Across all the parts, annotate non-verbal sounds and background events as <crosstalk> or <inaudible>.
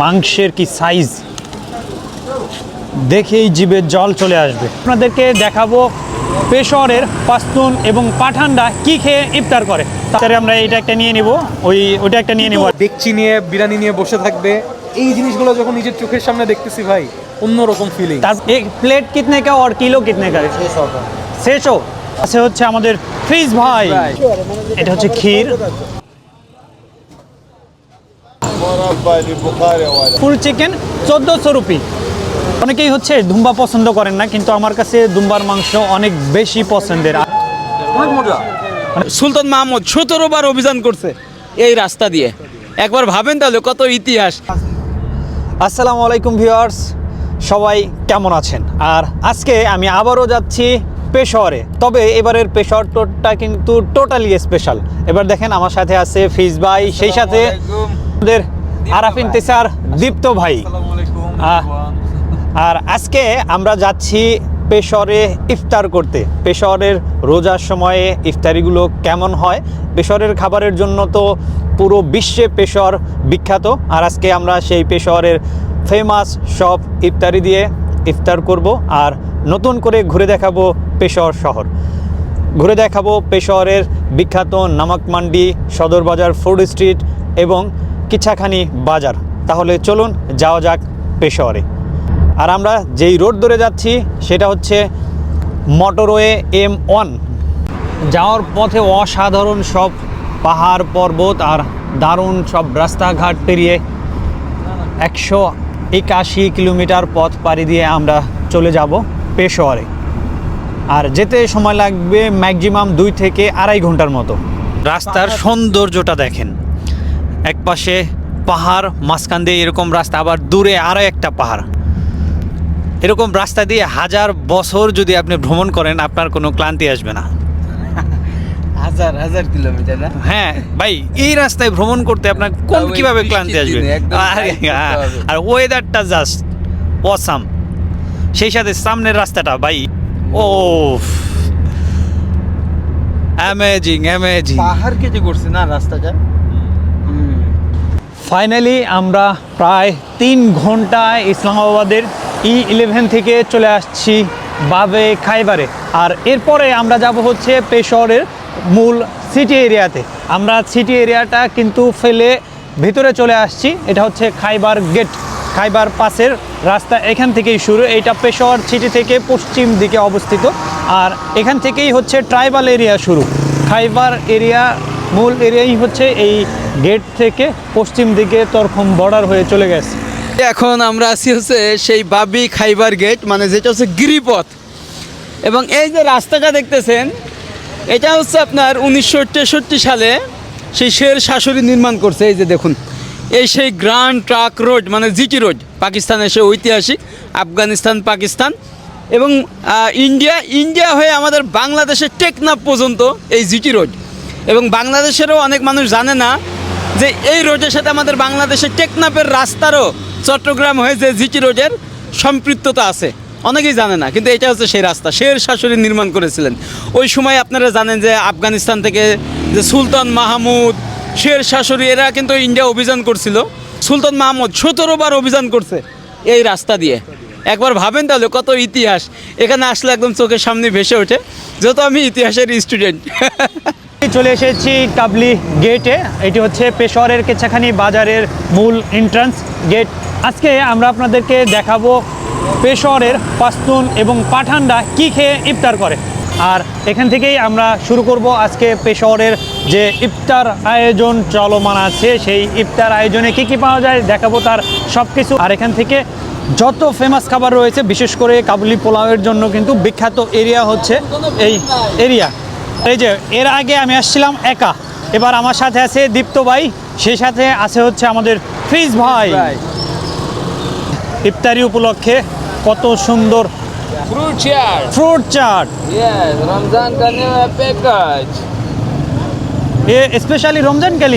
মাংসের কি সাইজ দেখেই জীবের জল চলে আসবে। আপনাদেরকে দেখাবো পেশরের পাস্তুন এবং পাঠানরা কি খেয়ে ইফতার করে। তাহলে আমরা এটা একটা নিয়ে নিব। ওই ওইটা একটা নিয়ে নিব। দেখছি নিয়ে বিরিয়ানি নিয়ে বসে থাকবে। এই জিনিসগুলো যখন নিজের চোখের সামনে দেখতেছি ভাই অন্যরকম ফিলিং এক প্লেট কিতনে কা আর কিলো কিতনে কা? শেষও। আছে হচ্ছে আমাদের ফ্রিজ ভাই। এটা হচ্ছে ক্ষীর। ফুল চিকেন চোদ্দোশো রুপি। অনেকেই হচ্ছে দুম্বা পছন্দ করেন না কিন্তু আমার কাছে দুম্বার মাংস অনেক বেশি পছন্দের। সুলতান মাহমুদ সতেরো বার অভিযান করছে এই রাস্তা দিয়ে। একবার ভাবেন তাহলে কত ইতিহাস। আসসালামু আলাইকুম ভিউয়ার্স সবাই কেমন আছেন? আর আজকে আমি আবারও যাচ্ছি পেশোয়ারে। তবে এবারের পেশোয়ার টোরটা কিন্তু টোটালি স্পেশাল এবার দেখেন আমার সাথে আছে ফিজ ভাই সেই সাথে আমাদের আরাফিন তেসার দীপ্ত ভাই। আর আজকে আমরা যাচ্ছি পেশরে ইফতার করতে। পেশরের রোজার সময়ে ইফতারিগুলো কেমন হয়? পেশরের খাবারের জন্য তো পুরো বিশ্বে পেশর বিখ্যাত। আর আজকে আমরা সেই পেশরের ফেমাস সব ইফতারি দিয়ে ইফতার করব আর নতুন করে ঘুরে দেখাবো পেশর শহর। ঘুরে দেখাবো পেশোয়ারের বিখ্যাত নামাক মান্ডি সদর বাজার ফুড স্ট্রিট এবং কিচ্ছাখানি বাজার। তাহলে চলুন যাওয়া যাক পেশোয়ারে। আর আমরা যেই রোড ধরে যাচ্ছি, সেটা হচ্ছে মোটরওয়ে এম ওয়ান। যাওয়ার পথে অসাধারণ সব পাহাড় পর্বত আর দারুণ সব রাস্তাঘাট পেরিয়ে একশো একাশি কিলোমিটার পথ পাড়ি দিয়ে আমরা চলে যাব পেশোয়ারে। আর যেতে সময় লাগবে ম্যাক্সিমাম দুই থেকে আড়াই ঘণ্টার মতো। রাস্তার সৌন্দর্যটা দেখেন। এক পাশে পাহাড় মাঝখান দিয়ে এরকম রাস্তা আবার দূরে আরও একটা পাহাড়। এরকম রাস্তা দিয়ে হাজার বছর যদি আপনি ভ্রমণ করেন আপনার কোনো ক্লান্তি আসবে না। হাজার হাজার কিলোমিটার না? হ্যাঁ ভাই এই রাস্তায় ভ্রমণ করতে আপনার কোন কীভাবে ক্লান্তি আসবে? হ্যাঁ। আর ওয়েদারটা জাস্ট অসাম সেই সাথে সামনের রাস্তাটা ভাই ও অ্যামেজিং অ্যামেজিং পাহাড় কেটে করছে না রাস্তাটা? ফাইনালি আমরা প্রায় তিন ঘন্টায় ইসলামাবাদের ই ইলেভেন থেকে চলে আসছি বাবে খাইবারে। আর এরপরে আমরা যাব হচ্ছে পেশরের মূল সিটি এরিয়াতে আমরা সিটি এরিয়াটা কিন্তু ফেলে ভিতরে চলে আসছি। এটা হচ্ছে খাইবার গেট খাইবার পাসের রাস্তা এখান থেকেই শুরু। এটা পেশোয়ার সিটি থেকে পশ্চিম দিকে অবস্থিত। আর এখান থেকেই হচ্ছে ট্রাইবাল এরিয়া শুরু। খাইবার এরিয়া মূল এরিয়াই হচ্ছে এই গেট থেকে পশ্চিম দিকে তরফম বর্ডার হয়ে চলে গেছে। এখন আমরা আছি হচ্ছে সেই বাবি খাইবার গেট মানে যেটা হচ্ছে গিরিপথ। এবং এই যে রাস্তাটা দেখতেছেন, এটা হচ্ছে আপনার উনিশশো তেষট্টি সালে সেই শের শাশুড়ি নির্মাণ করছে। এই যে দেখুন, এই সেই গ্র্যান্ড ট্রাক রোড মানে জিটি রোড, পাকিস্তানের সে ঐতিহাসিক আফগানিস্তান, পাকিস্তান। এবং ইন্ডিয়া ইন্ডিয়া হয়ে আমাদের বাংলাদেশের টেকনাফ পর্যন্ত এই জিটি রোড। এবং বাংলাদেশেরও অনেক মানুষ জানে না যে এই রোডের সাথে আমাদের বাংলাদেশের টেকনাপের রাস্তারও চট্টগ্রাম হয়ে যে জিটি রোডের সম্পৃক্ততা আছে। অনেকেই জানে না, কিন্তু এটা হচ্ছে সেই রাস্তা। শের শাশুড়ি নির্মাণ করেছিলেন। ওই সময় আপনারা জানেন যে আফগানিস্তান থেকে যে সুলতান মাহমুদ, শের শাশুড়ি, এরা কিন্তু ইন্ডিয়া অভিযান করছিল। সুলতান মাহমুদ সতেরো বার অভিযান করছে এই রাস্তা দিয়ে। একবার ভাবেন তাহলে কত ইতিহাস। এখানে আসলে একদম চোখের সামনে ভেসে ওঠে, যেহেতু আমি ইতিহাসের স্টুডেন্ট। <laughs> চলে এসেছি কাবলি গেটে। এটি হচ্ছে পেশোয়ারের কেচ্ছাখানি বাজারের মূল এন্ট্রান্স গেট আজকে আমরা আপনাদেরকে দেখাবো পেশোয়ারের পাস্তুন এবং পাঠানরা কি খেয়ে ইফতার করে। আর এখান থেকেই আমরা শুরু করব আজকে পেশোয়ারের যে ইফতার আয়োজন চলমান আছে, সেই ইফতার আয়োজনে কি কি পাওয়া যায় দেখাবো তার সব কিছু আর এখান থেকে যত ফেমাস খাবার রয়েছে, বিশেষ করে কাবুলি পোলাওয়ের জন্য কিন্তু বিখ্যাত এরিয়া হচ্ছে এই এরিয়া এই যে এর আগে আমি আসছিলাম একা। এবার আমার সাথে আছে দীপ্ত ভাই সেই সাথে আছে হচ্ছে আমাদের ফ্রিজ ভাই। ইফতারি উপলক্ষে কত সুন্দর ফ্রুট চাট। এ স্পেশালি রমজান কে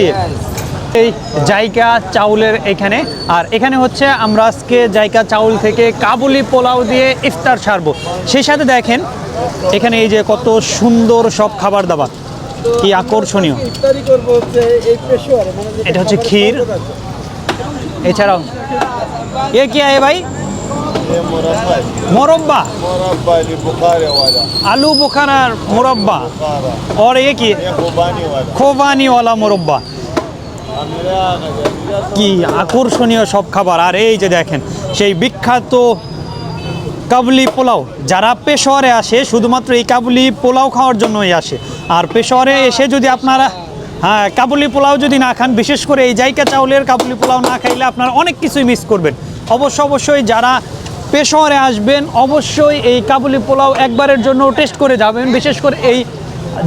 এই জাইকা চাউলের এখানে। আর এখানে হচ্ছে আমরা আজকে জাইকা চাউল থেকে কাবুলি পোলাও দিয়ে ইফতার সারবো। সেই সাথে দেখেন এখানে এই যে কত সুন্দর সব খাবার দাবার কি আকর্ষণীয় ইফতারি করবো হচ্ছে এই পেশোয়ারে মানে এটা হচ্ছে ক্ষীর এছাড়াও এ কি है भाई ये मुरब्बा है। मोरब्बा मुरब्बा ये बुखारे वाला आलू बुखारा मुरब्बा बुखारा और ये की ये खुबानी वाला খোবানি ওয়ালা মুরব্বা मेरे आने दे। কি আকর্ষণীয় সব খাবার আর এই যে দেখেন সেই বিখ্যাত কাবুলি পোলাও। যারা পেশোয়ারে আসে, শুধুমাত্র এই কাবুলি পোলাও খাওয়ার জন্যই আসে। আর পেশোয়ারে এসে যদি আপনারা হ্যাঁ কাবুলি পোলাও যদি না খান, বিশেষ করে এই জায়গা চাউলের কাবুলি পোলাও না খাইলে আপনারা অনেক কিছুই মিস করবেন। অবশ্য অবশ্যই যারা পেশোয়ারে আসবেন, অবশ্যই এই কাবুলি পোলাও একবারের জন্য টেস্ট করে যাবেন, বিশেষ করে এই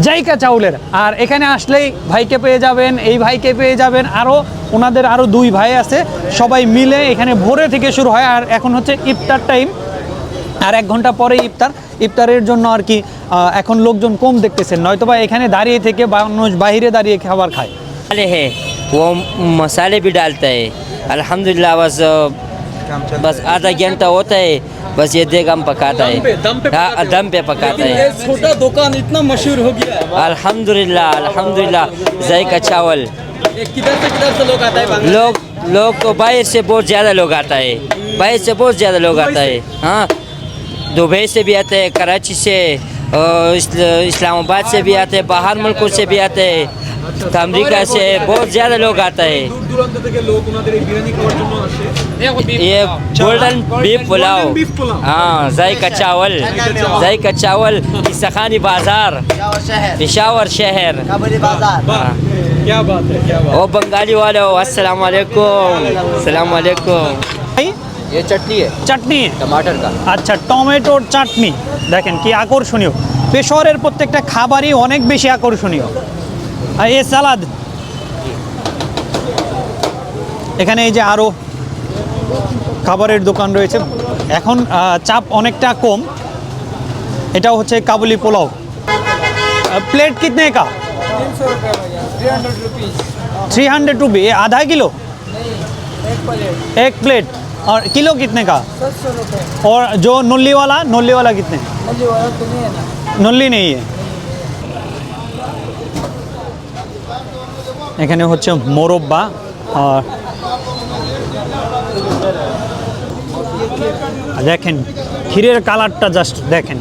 জাইকা চাউলের। আর এখানে আসলেই ভাইকে পেয়ে যাবেন, এই ভাইকে পেয়ে যাবেন আরও ওনাদের আরও দুই ভাই আছে। সবাই মিলে এখানে ভোরে থেকে শুরু হয়, আর এখন হচ্ছে ইফতার টাইম আর এক ঘন্টা পরে ইফতার ইফতারের জন্য আর কি আহ, এখন লোকজন কম দেখতেছেন নয়তোবা এখানে দাঁড়িয়ে থেকে মানুষ বাইরে দাঁড়িয়ে খাবার খায় मसाले है वो मसाले भी डालता है अल्हम्दुलिल्लाह बस बस आधा घंटा होता है बस ये देग हम पकाता है दम पे- दम पे हाँ, पकाते दम पे पकाता लेकिन है ये छोटा दुकान इतना मशहूर हो गया है अल्हम्दुलिल्लाह अल्हम्दुलिल्लाह जायका चावल ये किधर से किधर से लोग आता है बांग्लादेश लोग लोग को बाहर से बहुत ज़्यादा लोग आता है बाहर से बहुत ज़्यादा लोग आता है हाँ दुबई से भी आते हैं, कराची से इस्लामाबाद से भी आते हैं, बाहर मुल्कों से भी आते हैं तो अमरीका से बहुत ज़्यादा लोग आता है। ये गोल्डन बीफ पुलाव। हाँ जायका चावल। जायका चावल सखानी बाज़ार। पिशावर शहर। क्या बात है। क्या ओ बंगाली वाले, अस्सलाम वालेकुम। अस्सलाम वालेकुम। ये चटनी है চাটনি टमाटर का আচ্ছা টমেটোর চাটনি দেখেন কি আকর্ষণীয় পেশোয়ারের প্রত্যেকটা খাবারই অনেক বেশি আকর্ষণীয় আর এ সালাদ এখানে এই যে আরও খাবারের দোকান রয়েছে এখন আহ, চাপ অনেকটা কম এটাও হচ্ছে কাবুলি পোলাও প্লেট कितने का थ्री हंड्रेड रुपी ये आधा किलो एक प्लेट और किलो कितने का और जो नल्ली वाला नल्ली वाला कितने नल्ली नहीं है এখানে হচ্ছে মোরব্বা আর দেখেন ক্ষীরের কালারটা জাস্ট দেখেন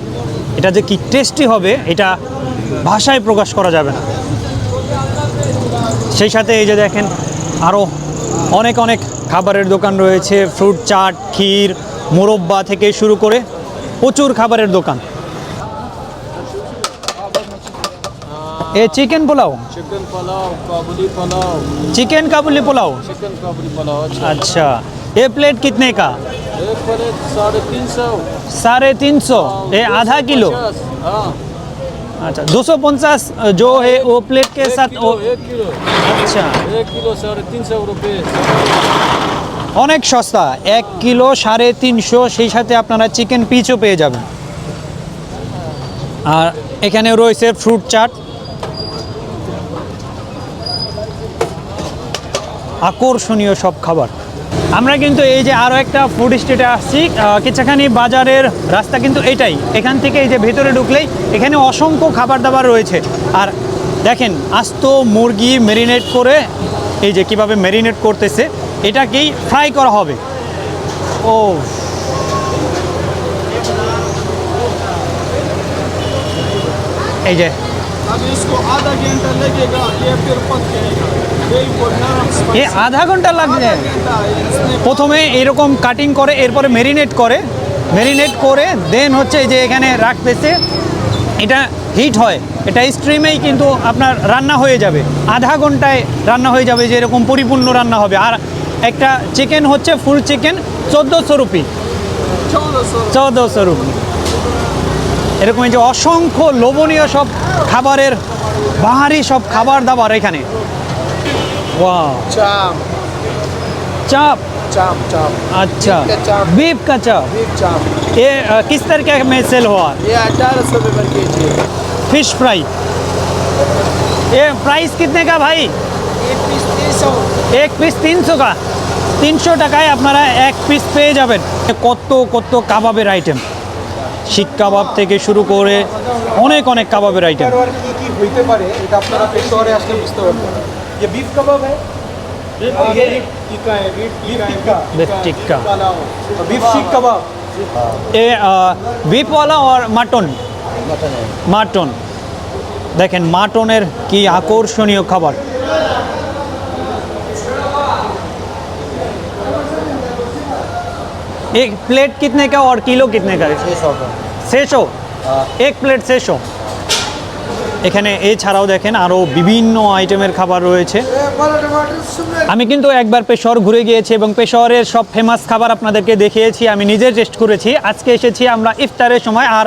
এটা যে কি টেস্টি হবে এটা ভাষায় প্রকাশ করা যাবে না সেই সাথে এই যে দেখেন আরও অনেক অনেক খাবারের দোকান রয়েছে ফ্রুট চাট ক্ষীর মোরব্বা থেকে শুরু করে প্রচুর খাবারের দোকান এ chicken pulao chicken pulao Kabuli pulao chicken Kabuli pulao chicken Kabuli pulao अच्छा ये प्लेट कितने का एक प्लेट साढ़े तीन सौ साढ़े तीन सौ ये आधा किलो हाँ अच्छा दो सौ पचास जो है वो प्लेट के साथ वो एक किलो अच्छा एक किलो साढ़े तीन सौ रुपये অনেক সস্তা এক কিলো সাড়ে তিনশো সেই সাথে আপনারা চিকেন পিচও পেয়ে যাবেন আর এখানে রয়েছে ফ্রুট চাট আকর্ষণীয় সব খাবার আমরা কিন্তু এই যে আরও একটা ফুড স্ট্রিটে আসছি কিচ্ছাখানি বাজারের রাস্তা কিন্তু এটাই। এখান থেকে এই যে ভেতরে ঢুকলেই এখানে অসংখ্য খাবার দাবার রয়েছে। আর দেখেন, আস্ত মুরগি মেরিনেট করে, এই যে কীভাবে মেরিনেট করতেছে, এটাকেই ফ্রাই করা হবে। ও। এই যে अब इसको आधा घंटा लगेगा ये फिर पक जाएगा बिल्कुल नरम এ আধা ঘন্টা লাগবে প্রথমে এরকম কাটিং করে এরপরে মেরিনেট করে মেরিনেট করে দেন হচ্ছে এই যে এখানে রাখতেছে এটা হিট হয় এটা স্ট্রিমেই কিন্তু আপনার রান্না হয়ে যাবে আধা ঘন্টায় রান্না হয়ে যাবে যে এরকম পরিপূর্ণ রান্না হবে আর একটা চিকেন হচ্ছে ফুল চিকেন চোদ্দোশো রুপি চোদ্দোশো রুপি এরকম এই যে অসংখ্য লোভনীয় সব খাবারের বাহারি সব খাবার দাবার এখানে ওয়াও चाप चाप चाप चाप अच्छा का चाप। बीफ का चाप बिग चाप ये अ, किस तरीके में सेल हुआ ये अठारह सौ रुपये के जी फिश फ्राई ये प्राइस कितने का भाई एक पीस तीन सौ এক পিস তিনশো কা তিনশো টাকায় আপনারা এক পিস পেয়ে যাবেন কত কত কাবাবের আইটেম শিক কাবাব থেকে শুরু করে অনেক অনেক কাবাবের আইটেম আর কি কি হইতে পারে এটা আপনারা পেশোয়ারে আসলে বুঝতে পারবেন ये बीफ कबाब है टिक्का है beef tikka Beef tikka. Pulao beef seekh kebab এ বিপওয়ালা আর মাটন মাটন দেখেন মাটনের কি আকর্ষণীয় খাবার एक प्लेट कितने का और किलो कितने का छः सौ का छः सौ एक প্লেট ছশো এখানে এছাড়াও দেখেন আরও বিভিন্ন আইটেমের খাবার রয়েছে আমি কিন্তু একবার পেশোয়ার ঘুরে গিয়েছি এবং পেশোয়ারের সব ফেমাস খাবার আপনাদেরকে দেখিয়েছি আমি নিজে টেস্ট করেছি আজকে এসেছি আমরা ইফতারের সময় আর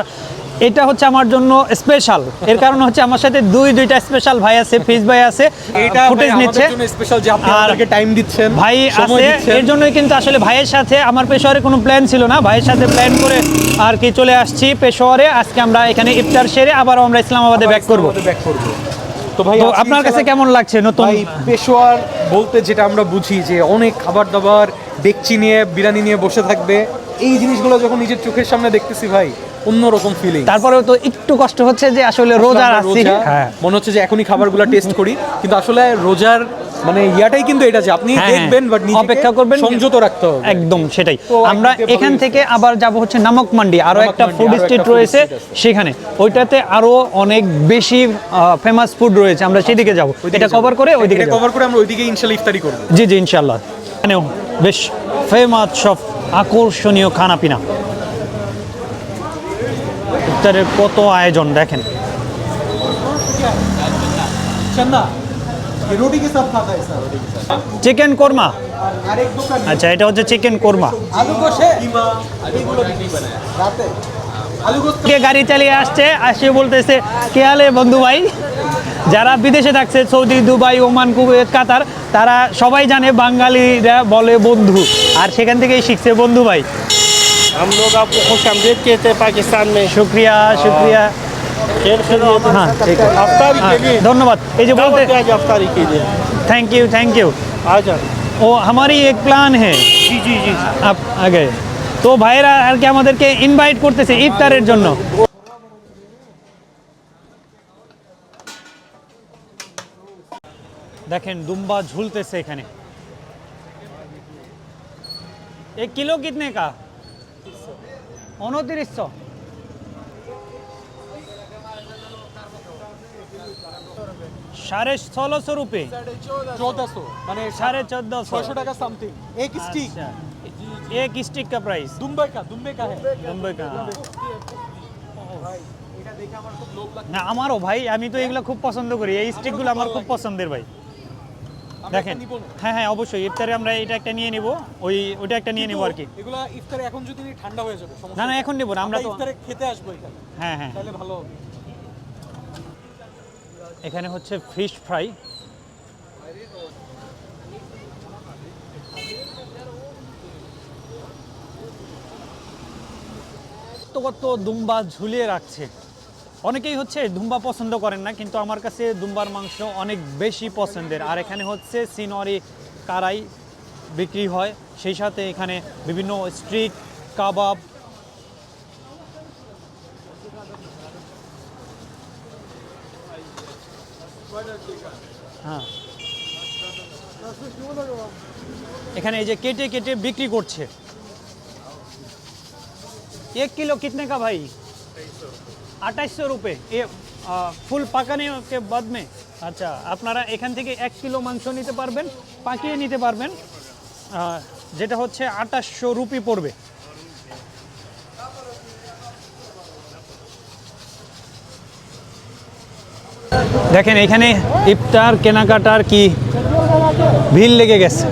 এটা হচ্ছে আমার জন্য স্পেশাল এর কারণ হচ্ছে আমার সাথে দুই দুইটা স্পেশাল ভাই আছে ফিজ ভাই আছে এটা ফুটেজ নিচ্ছে। স্পেশাল যে আপনি আর টাইম দিচ্ছেন ভাই আছে এর জন্যই কিন্তু আসলে ভাইয়ের সাথে আমার পেশোয়ারে কোনো প্ল্যান ছিল না। ভাইয়ের সাথে প্ল্যান করে আর কি চলে আসছি পেশোয়ারে। আজকে আমরা এখানে ইফতার সেরে আবারও আমরা ইসলামাবাদে ব্যাক করব। তো ভাই আপনার কাছে কেমন লাগছে নতুন? ভাই পেশোয়ার বলতে যেটা আমরা বুঝি যে অনেক খাবার দাবার ডেকচি নিয়ে বিরিয়ানি নিয়ে বসে থাকবে। এই জিনিসগুলো যখন নিজের চোখের সামনে দেখতেছি ভাই অন্যরকম ফিলিং তারপরেও তো একটু কষ্ট হচ্ছে যে আসলে রোজার আসছি হ্যাঁ। মনে হচ্ছে যে এখনই খাবারগুলো টেস্ট করি। কিন্তু আসলে রোজার মানে ইয়াটাই কিন্তু এটা যে আপনি হ্যাঁ, দেখবেন বাট অপেক্ষা করবেন সংযত রাখতে হবে। একদম সেটাই। আমরা এখান থেকে আবার যাব হচ্ছে নামক মান্ডি আরও একটা ফুড স্ট্রিট রয়েছে সেখানে। ওইটাতে আরও অনেক বেশি ফেমাস ফুড রয়েছে। আমরা সেদিকে যাব। এটা কভার করে ওইদিকে। কভার করে আমরা ওইদিকে ইনশাল্লাহ ইফতারি করব। জি জি ইনশাল্লাহ এখানেও বেশ ফেমাস সব আকর্ষণীয় খানা পিনা ইফতারের কত আয়োজন দেখেন। চিকেন কোরমা? আচ্ছা এটা হচ্ছে চিকেন কোরমা। কে গাড়ি চালিয়ে আসছে আসে বলতেছে কে আলে বন্ধু ভাই? যারা বিদেশে থাকছে Saudi Dubai Oman Kuwait Qatar তারা সবাই জানে বাঙালিরা বলে বন্ধু আর সেখান থেকেই শিখছে বন্ধু ভাই। हम लोग आपको खुश आमदेद कहते हैं पाकिस्तान में শুক্রিয়া শুক্রিয়া खेल खिदमत हाँ ठीक है अफ्तारी हाँ, के लिए धन्यवाद ये जो बोलते दावत है आज अफ्तारी के लिए थैंक यू थैंक यू आ जाओ ও हमारी एक প্ল্যান है जी जी जी আপ আগে তো ভাইরা আর কি আমাদেরকে ইনভাইট করতেছে ইফতারের জন্য দেখেন দুম্বা ঝুলতেছে এখানে এক কিলো কিতনে কা উনত্রিশশো সাড়ে ষোলোশো রুপে चौदह सौ मैंने সাড়ে চোদ্দশো छः टाका समथिंग एक स्टिक अच्छा एक स्टिक का प्राइस दुबई का दुबई का है মুম্বাই কা না আমারও ভাই আমি তো এগুলো খুব পছন্দ করি এই স্টিকগুলো আমার খুব পছন্দের ভাই দেখেন। হ্যাঁ হ্যাঁ অবশ্যই। ইফতারে আমরা এটা একটা নিয়ে নিব। ওই ওইটা একটা নিয়ে নিব আর কি এগুলা ইফতারে এখন যদি ঠান্ডা হয়ে যাবে না না এখন নেব না আমরা তো ইফতারে খেতে আসব এখানে। হ্যাঁ হ্যাঁ। তাহলে ভালো এখানে হচ্ছে ফিশ ফ্রাই কত কত দুম্বা ঝুলিয়ে রাখছে। অনেকেই হচ্ছে দুম্বা পছন্দ করেন না, কিন্তু আমার কাছে দুম্বার মাংস অনেক বেশি পছন্দের। আর এখানে হচ্ছে সিনরি কারাই বিক্রি হয়, সেই সাথে এখানে বিভিন্ন স্ট্রিক কাবাব। হ্যাঁ। এখানে এই যে কেটে কেটে বিক্রি করছে। এক কিলো কিতনে কা ভাই? আঠাশশো রুপে। এ ফুল পাকানে কে বাদ মে। আচ্ছা আপনারা এখান থেকে এক কিলো মাংস নিতে পারবেন, পাকিয়ে নিতে পারবেন। যেটা হচ্ছে আঠাশশো রুপি পড়বে। দেখেন, এখানে ইফতার, কেনাকাটার কি ভিড় লেগে গেছে।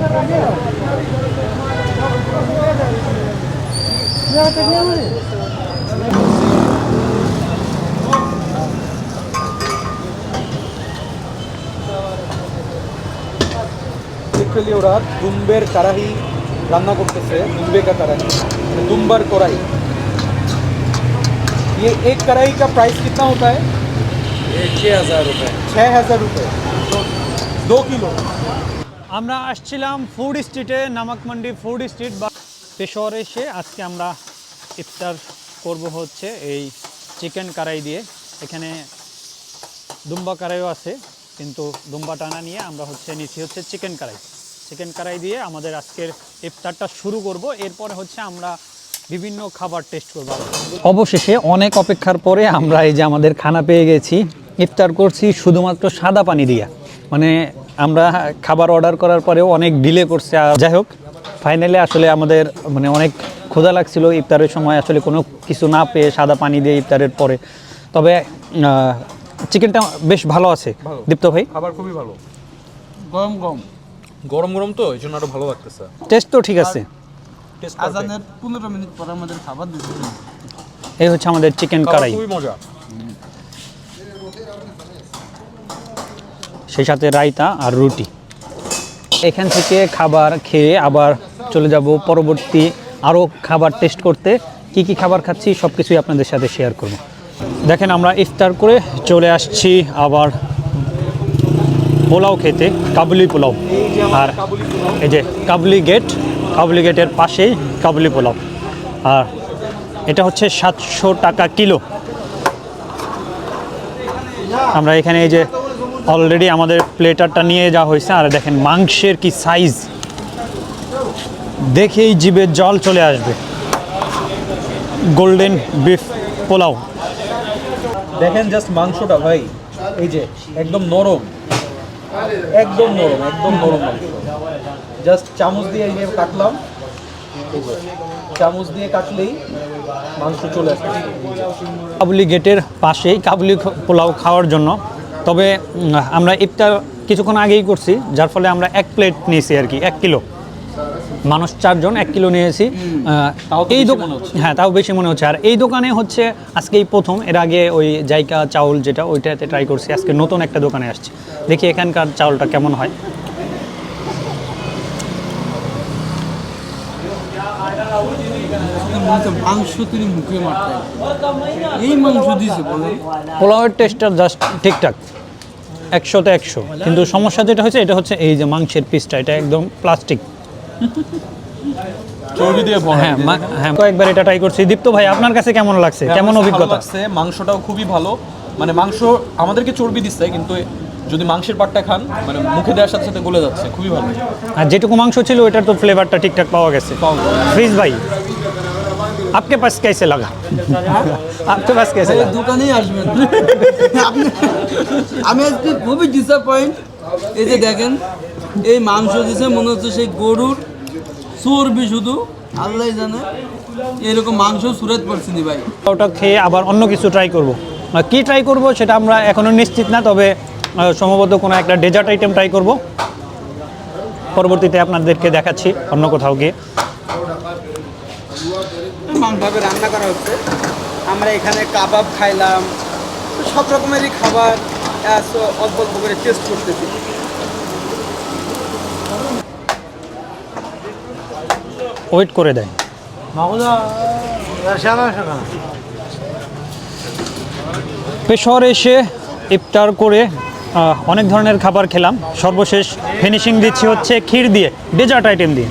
লিটারালি ওরা দুম্বের কারাহি রান্না করতেছে दुम्बे का कढ़ाई মানে दुम्बर कढ़ाई ये एक कढ़ाई का प्राइस कितना होता है छः हज़ार रुपये छः हज़ार रुपये तो दो किलो আমরা আসছিলাম ফুড স্ট্রিটে নামাক মান্ডি ফুড স্ট্রিট বা পেশোয়ারে এসে আজকে আমরা ইফতার করব হচ্ছে এই চিকেন কারাই দিয়ে এখানে দুম্বা কারাইও আছে কিন্তু দুম্বা টানা নিয়ে আমরা হচ্ছে নিচ্ছি হচ্ছে চিকেন কারাই চিকেন কারাই দিয়ে আমাদের আজকের ইফতারটা শুরু করব। এরপরে হচ্ছে আমরা বিভিন্ন খাবার টেস্ট করব। অবশেষে অনেক অপেক্ষার পরে আমরা এই যে আমাদের খানা পেয়ে গেছি ইফতার করছি শুধুমাত্র সাদা পানি দিয়া। মানে আমরা খাবার অর্ডার করার পরেও অনেক ডিলে করছে। আর যাই হোক ফাইনালি আসলে আমাদের মানে অনেক ক্ষুধা লাগছিল ইফতারের সময় আসলে কোনো কিছু না পেয়ে সাদা পানি দিয়ে ইফতারের পরে। তবে চিকেনটা বেশ ভালো আছে। দীপ্ত ভাই? খাবার খুবই ভালো। গরম গরম। গরম গরম তো এই জন্য আরও ভালো লাগতেছে। টেস্ট তো ঠিক আছে। আজানের পনেরো মিনিট পরে আমাদের খাবার দিচ্ছে এই হচ্ছে আমাদের চিকেন কারাই। খুবই মজা। সেই সাথে রায়তা আর রুটি। এখান থেকে খাবার খেয়ে আবার চলে যাব পরবর্তী আরও খাবার টেস্ট করতে। কি কি খাবার খাচ্ছি সব কিছুই আপনাদের সাথে শেয়ার করব। দেখেন আমরা ইফতার করে চলে আসছি আবার পোলাও খেতে কাবুলি পোলাও। আর এই যে কাবুলি গেট কাবুলি গেটের পাশেই কাবুলি পোলাও। আর এটা হচ্ছে সাতশো টাকা কিলো। আমরা এখানে এই যে অলরেডি আমাদের প্লেটারটা নিয়ে যাওয়া হয়েছে, আর দেখেন মাংসের কি সাইজ দেখেই জিভে জল চলে আসবে। Golden beef pulao. দেখেন জাস্ট মাংসটা ভাই, এই যে একদম নরম। একদম নরম একদম নরম মাংস। জাস্ট চামচ দিয়ে এই কাটলাম। চামচ দিয়ে কাটলেই মাংস চলে আসে। কাবুলি গেটের পাশেই কাবুলি পোলাও খাওয়ার জন্য। তবে আমরা ইফতার কিছুক্ষণ আগেই করছি, যার ফলে আমরা এক প্লেট নিয়েছি আর কি, এক কিলো। মানুষ চারজন এক কিলো নিয়েছি। এই দোকান হচ্ছে। হ্যাঁ তাও বেশি মনে হচ্ছে। আর এই দোকানে হচ্ছে আজকে এই প্রথম এর আগে ওই জাইকা চাউল যেটা ওইটাতে ট্রাই করছি। আজকে নতুন একটা দোকানে আসছে। দেখি এখানকার চাউলটা কেমন হয়। পোলাওয়ের টেস্টটা জাস্ট ঠিকঠাক। একশোতে একশো। কিন্তু সমস্যা যেটা হচ্ছে এটা হচ্ছে এই যে মাংসের পিসটা এটা একদম প্লাস্টিক <laughs> চর্বি দিয়ে ভরা হ্যাঁ মা- হ্যাঁ কয়েকবার এটা ট্রাই করছি দীপ্ত ভাই আপনার কাছে কেমন লাগছে কেমন আমার কাছে ভালো অভিজ্ঞতা লাগছে মাংসটাও খুবই ভালো মানে মাংস আমাদেরকে চর্বি দিচ্ছে কিন্তু যদি মাংসের পাটটা খান মানে মুখে দেওয়ার সাথে সাথে গলে যাচ্ছে খুবই ভালো আর যেটুকু মাংস ছিল ওটার তো ফ্লেভারটা ঠিকঠাক পাওয়া গেছে পাওয়া গেছে। ফ্রিজ ভাই आपके पास कैसे लगा आपके पास कैसे এই लगा দোকানেই আসবেন আপনি আমি আজকে খুবই ডিসঅ্যাপয়েন্ট এই যে দেখেন এই মাংস দিছে মনে হচ্ছে সেই গরুর চর্বি শুধু। আল্লাহ জানে। এরকম মাংস সুরাত পারছিনি ভাই। ওটা খেয়ে আবার অন্য কিছু ট্রাই করব। কি ট্রাই করব সেটা আমরা এখনও নিশ্চিত না তবে সম্ভবত কোনো একটা ডেজার্ট আইটেম ট্রাই করব। পরবর্তীতে আপনাদেরকে দেখাচ্ছি অন্য কোথাও গিয়ে। ভাবে রান্না করা হচ্ছে। আমরা এখানে কাবাব খাইলাম। সব রকমেরই খাবার অল্প অল্প করে টেস্ট করতেছি। ওয়েট করে দেয়। পেশোয়ারে এসে ইফতার করে অনেক ধরনের খাবার খেলাম। সর্বশেষ ফিনিশিং দিচ্ছি হচ্ছে ক্ষীর দিয়ে ডেজার্ট আইটেম দিয়ে।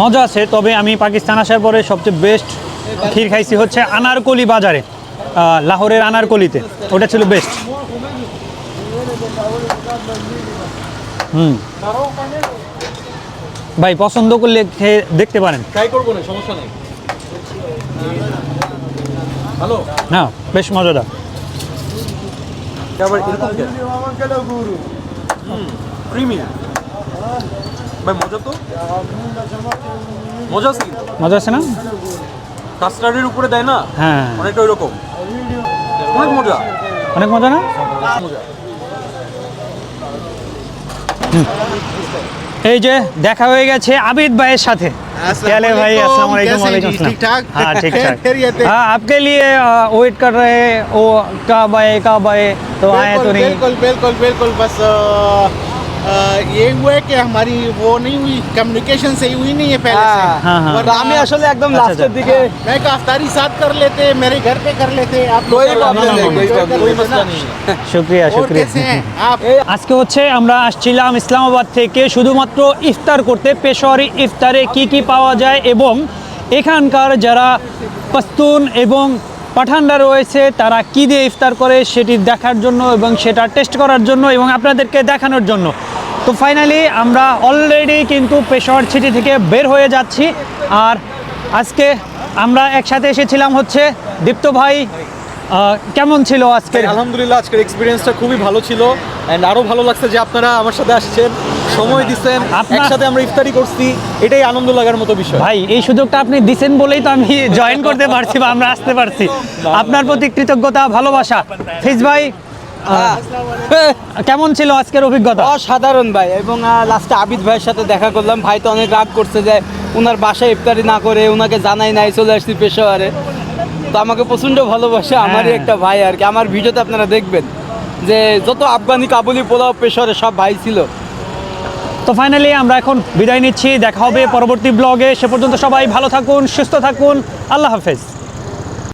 মজা আছে তবে আমি পাকিস্তান আসার পরে সবচেয়ে বেস্ট ক্ষীর খাইছি হচ্ছে আনারকলি বাজারে লাহোরের আনারকলিতে। ওটা ছিল বেস্ট হুম। ভাই পছন্দ করলে খেয়ে দেখতে পারেন। ট্রাই করব না সমস্যা নেই। ভালো হ্যাঁ বেশ মজাদার। আবার এরকম ক্রিমি ভাই মজা তো? মজা আছে মজা আছে না? কাস্টার্ডের উপরে দেয় না? হ্যাঁ। অনেকটা ওই রকম অনেক মজা। অনেক মজা না? মজা। এই যে দেখা হয়ে গেছে আবিদ ভাইয়ের সাথে चले भाई अस्सलाम वालेकुम वालेकुम अस्सलाम ठीक ठाक हाँ ठीक ठाक खैरियत है? हाँ आपके लिए वेट कर रहे हैं वो कब आए कब आए तो आए तो बिल्कुल नहीं बिल्कुल बिल्कुल बिल्कुल बस अ, अ, ये हुआ है कि हमारी वो नहीं हुई कम्युनिकेशन सही हुई नहीं है पहले से हाँ, हाँ। वरना আমি আসলে একদম আচ্ছা, লাস্টের আচ্ছা। দিকে मैं काफ्तारी साथ कर लेते मेरे घर पे कर लेते आप लोग कोई कर प्रॉब्लम लेते, नहीं, कोई enjoy कर प्रॉब्लम कोई लेते मसला ना। नहीं শুক্রিয়া और শুক্রিয়া कैसे हैं आप <laughs> আজকে হচ্ছে আমরা আসছিলাম ইসলামাবাদ থেকে শুধুমাত্র ইফতার করতে পেশোয়ারি ইফতারে কি কি পাওয়া যায় এবং এখানকার যারা পস্তুন এবং পাঠানরা রয়েছে তারা কী দিয়ে ইফতার করে সেটি দেখার জন্য এবং সেটা টেস্ট করার জন্য এবং আপনাদেরকে দেখানোর জন্য তো ফাইনালি আমরা অলরেডি কিন্তু পেশোয়ার সিটি থেকে বের হয়ে যাচ্ছি। আর আজকে আমরা একসাথে এসেছিলাম হচ্ছে দীপ্ত ভাই কেমন ছিল আজকের আলহামদুলিল্লাহ আজকের এক্সপিরিয়েন্সটা খুবই ভালো ছিল। অ্যান্ড আরও ভালো লাগছে যে আপনারা আমার সাথে আসছেন সময় দিচ্ছেন আপনার- একসাথে আমরা ইফতারি করছি। এটাই আনন্দ লাগার মতো বিষয়। ভাই এই সুযোগটা আপনি দিছেন বলেই তো আমি <laughs> জয়েন করতে পারছি বা আমরা আসতে পারছি। আপনার প্রতি কৃতজ্ঞতা ভালোবাসা। ফিজ ভাই কেমন ছিল আজকের অভিজ্ঞতা? অসাধারণ ভাই এবং লাস্টে আবিদ ভাইয়ের সাথে দেখা করলাম। ভাই তো অনেক রাগ করছে যে ওনার বাসায় ইফতারি না করে ওনাকে জানাই নাই চলে আসছি পেশোয়ারে। তো আমাকে প্রচণ্ড ভালোবাসে আমারই হ্যাঁ। একটা ভাই আর কি। আমার ভিডিওতে আপনারা দেখবেন যে যত আফগানি কাবুলি পোলাও পেশোয়ারে সব ভাই ছিল। তো ফাইনালি আমরা এখন বিদায় নিচ্ছি। দেখা হবে পরবর্তী ব্লগে সে পর্যন্ত সবাই ভালো থাকুন সুস্থ থাকুন। আল্লাহ হাফেজ।